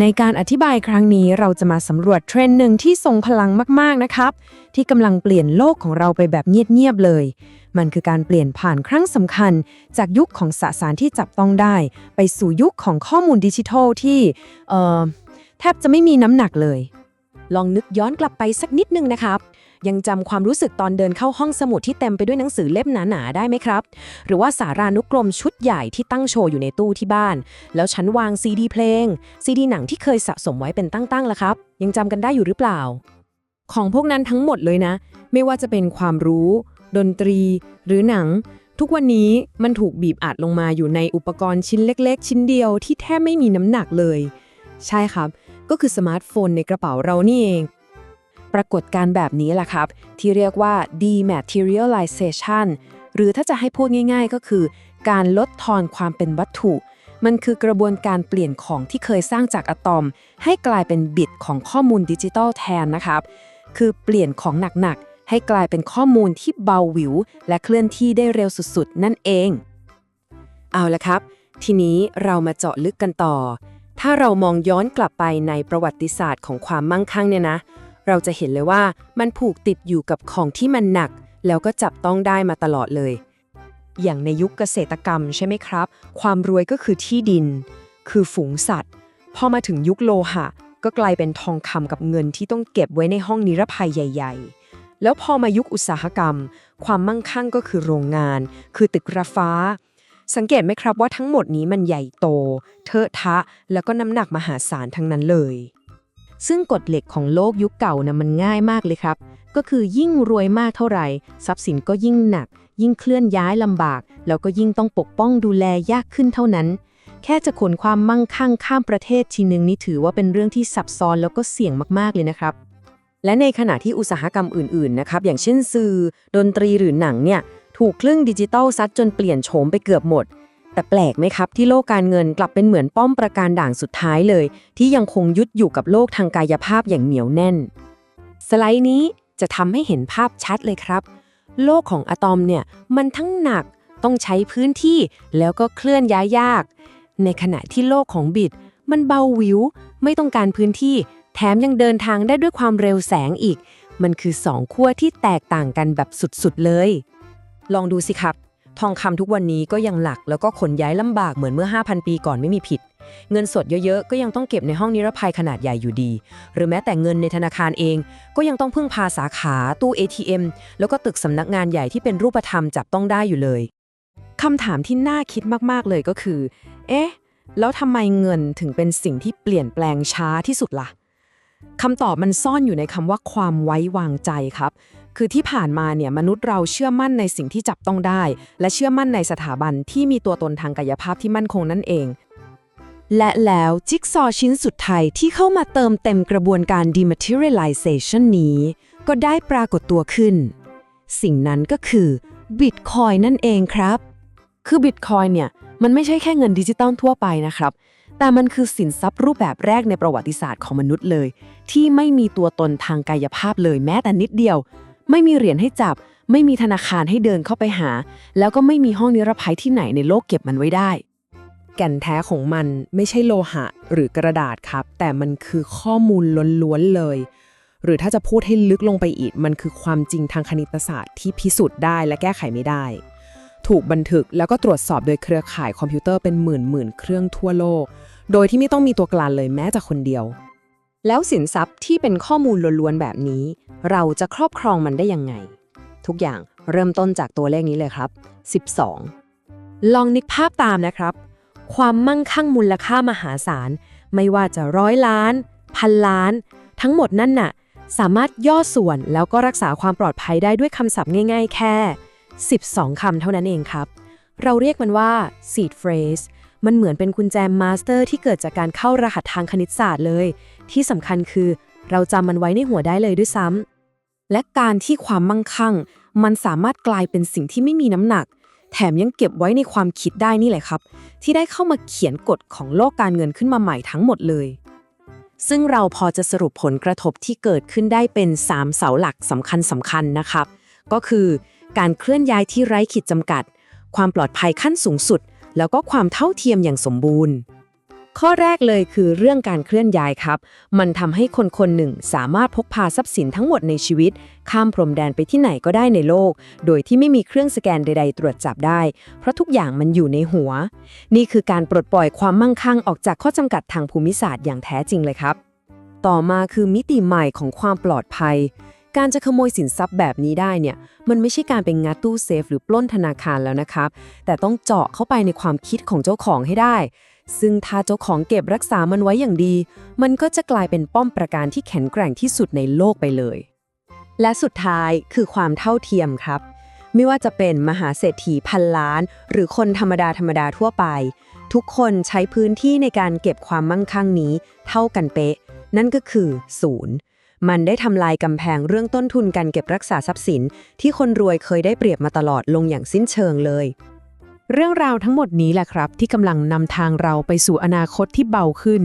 ในการอธิบายครั้งนี้เราจะมาสำรวจเทรนด์หนึ่งที่ทรงพลังมากๆนะครับ ที่กำลังเปลี่ยนโลกของเราไปแบบเงียบๆเลย มันคือการเปลี่ยนผ่านครั้งสำคัญ จากยุคของสสารที่จับต้องได้ ไปสู่ยุคของข้อมูลดิจิทัลที่เอ่อแทบจะไม่มีน้ำหนักเลย ลองนึกย้อนกลับไปสักนิดนึงนะครับ ยังจำความรู้สึกตอนเดินเข้าห้องสมุดที่เต็มไปด้วยหนังสือเล่มหนาๆได้ไหมครับ หรือว่าสารานุกรมชุดใหญ่ที่ตั้งโชว์อยู่ในตู้ที่บ้าน แล้วชั้นวางซีดีเพลง ซีดีหนังที่เคยสะสมไว้เป็นตั้งๆล่ะครับ ยังจำกันได้อยู่หรือเปล่า ของพวกนั้นทั้งหมดเลยนะ ไม่ว่าจะเป็นความรู้ ดนตรี หรือหนังทุกวันนี้มันถูกบีบอัดลงมาอยู่ในอุปกรณ์ชิ้นเล็ก ๆ ชิ้นเดียวที่แทบไม่มีน้ำหนักเลย ใช่ครับ ก็คือสมาร์ทโฟนในกระเป๋าเรานี่เอง ปรากฏการ์แบบนี้แหละครับ ที่เรียกว่า dematerialization หรือถ้าจะให้พูดง่าย ๆ ก็คือ การลดทอนความเป็นวัตถุ มันคือกระบวนการเปลี่ยนของที่เคยสร้างจากอะตอม ให้กลายเป็นบิตของข้อมูลดิจิตอลแทนนะครับ คือเปลี่ยนของหนักๆ ให้กลายเป็นข้อมูลที่เบาหวิว และเคลื่อนที่ได้เร็วสุดๆ นั่นเอง เอาละครับ ทีนี้เรามาเจาะลึกกันต่อ ถ้าเรามองย้อนกลับไปในประวัติศาสตร์ของความมั่งคั่งเนี่ยนะ เราจะเห็นเลยว่ามันผูกติดอยู่กับของที่มันหนัก แล้วก็จับต้องได้มาตลอดเลย อย่างในยุคเกษตรกรรมใช่ไหมครับ ความรวยก็คือที่ดิน คือฝูงสัตว์ พอมาถึงยุคโลหะ ก็กลายเป็นทองคำกับเงินที่ต้องเก็บไว้ในห้องนิรภัยใหญ่ ๆแล้วพอมายุคอุตสาหกรรม ความมั่งคั่งก็คือโรงงาน คือตึกระฟ้า สังเกตไหมครับว่าทั้งหมดนี้มันใหญ่โต เทอะทะ แล้วก็น้ำหนักมหาศาลทั้งนั้นเลย ซึ่งกฎเหล็กของโลกยุคเก่านะมันง่ายมากเลยครับ ก็คือยิ่งรวยมากเท่าไหร่ ทรัพย์สินก็ยิ่งหนัก ยิ่งเคลื่อนย้ายลำบาก แล้วก็ยิ่งต้องปกป้องดูแลยากขึ้นเท่านั้น แค่จะขนความมั่งคั่งข้ามประเทศทีนึงนี่ถือว่าเป็นเรื่องที่ซับซ้อนแล้วก็เสี่ยงมากๆเลยนะครับและในขณะที่อุตสาหกรรมอื่นๆ นะครับ อย่างเช่นสื่อ ดนตรีหรือหนังเนี่ย ถูกคลื่นดิจิตอลซัดจนเปลี่ยนโฉมไปเกือบหมด แต่แปลกไหมครับที่โลกการเงินกลับเป็นเหมือนป้อมประการด่างสุดท้ายเลย ที่ยังคงยึดอยู่กับโลกทางกายภาพอย่างเหนียวแน่น สไลด์นี้จะทำให้เห็นภาพชัดเลยครับ โลกของอะตอมเนี่ยมันทั้งหนักต้องใช้พื้นที่แล้วก็เคลื่อนย้ายยาก ในขณะที่โลกของบิด มันเบาวิว ไม่ต้องการพื้นที่ แถมยังเดินทางได้ด้วยความเร็วแสงอีก มันคือสองขั้วที่แตกต่างกันแบบสุดๆเลย ลองดูสิครับ ทองคำทุกวันนี้ก็ยังหลักแล้วก็ขนย้ายลำบากเหมือนเมื่อ 5,000 ปีก่อนไม่มีผิด เงินสดเยอะๆ ก็ยังต้องเก็บในห้องนิรภัยขนาดใหญ่อยู่ดี หรือแม้แต่เงินในธนาคารเอง ก็ยังต้องพึ่งพาสาขาตู้ ATM แล้วก็ตึกสำนักงานใหญ่ที่เป็นรูปธรรมจับต้องได้อยู่เลยคำถามที่น่าคิดมากๆเลยก็คือ เอ๊ะ แล้วทำไมเงินถึงเป็นสิ่งที่เปลี่ยนแปลงช้าที่สุดล่ะคำตอบมันซ่อนอยู่ในคำว่าความไว้วางใจครับ คือที่ผ่านมาเนี่ยมนุษย์เราเชื่อมั่นในสิ่งที่จับต้องได้ และเชื่อมั่นในสถาบันที่มีตัวตนทางกายภาพที่มั่นคงนั่นเอง และแล้วจิ๊กซอชิ้นสุดท้ายที่เข้ามาเติมเต็มกระบวนการ dematerialization นี้ ก็ได้ปรากฏตัวขึ้น สิ่งนั้นก็คือ Bitcoin นั่นเองครับ คือ Bitcoin เนี่ยมันไม่ใช่แค่เงินดิจิตอลทั่วไปนะครับ แต่มันคือสินทรัพย์รูปแบบแรกในประวัติศาสตร์ของมนุษย์เลย ที่ไม่มีตัวตนทางกายภาพเลยแม้แต่นิดเดียว ไม่มีเหรียญให้จับ ไม่มีธนาคารให้เดินเข้าไปหา แล้วก็ไม่มีห้องนิรภัยที่ไหนในโลกเก็บมันไว้ได้ แก่นแท้ของมันไม่ใช่โลหะหรือกระดาษครับ แต่มันคือข้อมูลล้วนๆเลย หรือถ้าจะพูดให้ลึกลงไปอีก มันคือความจริงทางคณิตศาสตร์ที่พิสูจน์ได้และแก้ไขไม่ได้ ถูกบันทึกแล้วก็ตรวจสอบโดยเครือข่ายคอมพิวเตอร์เป็นหมื่นหมื่นๆเครื่องทั่วโลก โดยที่ไม่ต้องมีตัวกลางเลยแม้แต่คนเดียว แล้วสินทรัพย์ที่เป็นข้อมูลล้วนๆแบบนี้ เราจะครอบครองมันได้ยังไง ทุกอย่างเริ่มต้นจากตัวเลขนี้เลยครับ 12 ลองนึกภาพตามนะครับ ความมั่งคั่งมูลค่ามหาศาล ไม่ว่าจะร้อยล้าน พันล้าน ทั้งหมดนั่นน่ะ สามารถย่อส่วนแล้วก็รักษาความปลอดภัยได้ด้วยคำศัพท์ง่าย ๆ แค่ 12 คำเท่านั้นเองครับ เราเรียกมันว่า seed phrase มันเหมือนเป็นกุญแจมาสเตอร์ที่เกิดจากการเข้ารหัสทางคณิตศาสตร์เลย ที่สำคัญคือ เราจำมันไว้ในหัวได้เลยด้วยซ้ำและการที่ความมั่งคั่ง มันสามารถกลายเป็นสิ่งที่ไม่มีน้ำหนัก แถมยังเก็บไว้ในความคิดได้นี่แหละครับ ที่ได้เข้ามาเขียนกฎของโลกการเงินขึ้นมาใหม่ทั้งหมดเลย ซึ่งเราพอจะสรุปผลกระทบที่เกิดขึ้นได้เป็น 3 เสาหลักสำคัญสำคัญนะครับ ก็คือ การเคลื่อนย้ายที่ไร้ขีดจำกัด ความปลอดภัยขั้นสูงสุด แล้วก็ความเท่าเทียมอย่างสมบูรณ์ ข้อแรกเลยคือเรื่องการเคลื่อนย้ายครับ มันทำให้คนคนหนึ่งสามารถพกพาทรัพย์สินทั้งหมดในชีวิต ข้ามพรมแดนไปที่ไหนก็ได้ในโลก โดยที่ไม่มีเครื่องสแกนใด ๆ ตรวจจับได้ เพราะทุกอย่างมันอยู่ในหัว นี่คือการปลดปล่อยความมั่งคั่งออกจากข้อจำกัดทางภูมิศาสตร์อย่างแท้จริงเลยครับ ต่อมาคือมิติใหม่ของความปลอดภัย การจะขโมยสินทรัพย์แบบนี้ได้เนี่ย มันไม่ใช่การเป็นงัดตู้เซฟหรือปล้นธนาคารแล้วนะครับ แต่ต้องเจาะเข้าไปในความคิดของเจ้าของให้ได้ ซึ่งถ้าเจ้าของเก็บรักษามันไว้อย่างดี มันก็จะกลายเป็นป้อมประการที่แข็งแกร่งที่สุดในโลกไปเลย และสุดท้ายคือความเท่าเทียมครับ ไม่ว่าจะเป็นมหาเศรษฐีพันล้าน หรือคนธรรมดาธรรมดาทั่วไป ทุกคนใช้พื้นที่ในการเก็บความมั่งคั่งนี้ เท่ากันเป๊ะ นั่นก็คือศูนย์ มันได้ทำลายกำแพงเรื่องต้นทุนการเก็บรักษาทรัพย์สิน ที่คนรวยเคยได้เปรียบมาตลอดลงอย่างสิ้นเชิงเลย เรื่องราวทั้งหมดนี้แหละครับ ที่กำลังนำทางเราไปสู่อนาคตที่เบาขึ้น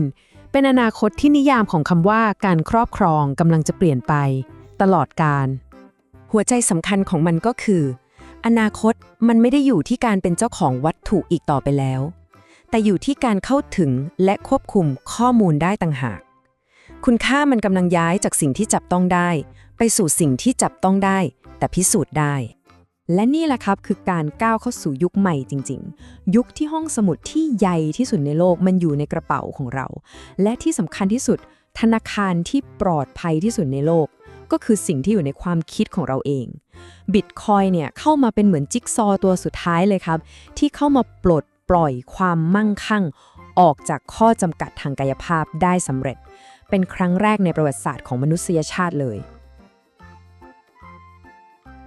เป็นอนาคตที่นิยามของคำว่าการครอบครองกำลังจะเปลี่ยนไป ตลอดการ หัวใจสำคัญของมันก็คือ อนาคตมันไม่ได้อยู่ที่การเป็นเจ้าของวัตถุอีกต่อไปแล้ว แต่อยู่ที่การเข้าถึงและควบคุมข้อมูลได้ต่างหาก คุณค่ามันกำลังย้ายจากสิ่งที่จับต้องได้ ไปสู่สิ่งที่จับต้องได้ แต่พิสูจน์ได้ และนี่แหละครับคือการก้าวเข้าสู่ยุคใหม่จริง ๆ ยุคที่ห้องสมุดที่ใหญ่ที่สุดในโลกมันอยู่ในกระเป๋าของเรา และที่สำคัญที่สุด ธนาคารที่ปลอดภัยที่สุดในโลก ก็คือสิ่งที่อยู่ในความคิดของเราเองบิตคอยเนี่ยเข้ามาเป็นเหมือนจิ๊กซอตัวสุดท้ายเลยครับ ที่เข้ามาปลดปล่อยความมั่งคั่ง ออกจากข้อจำกัดทางกายภาพได้สำเร็จ เป็นครั้งแรกในประวัติศาสตร์ของมนุษยชาติเลย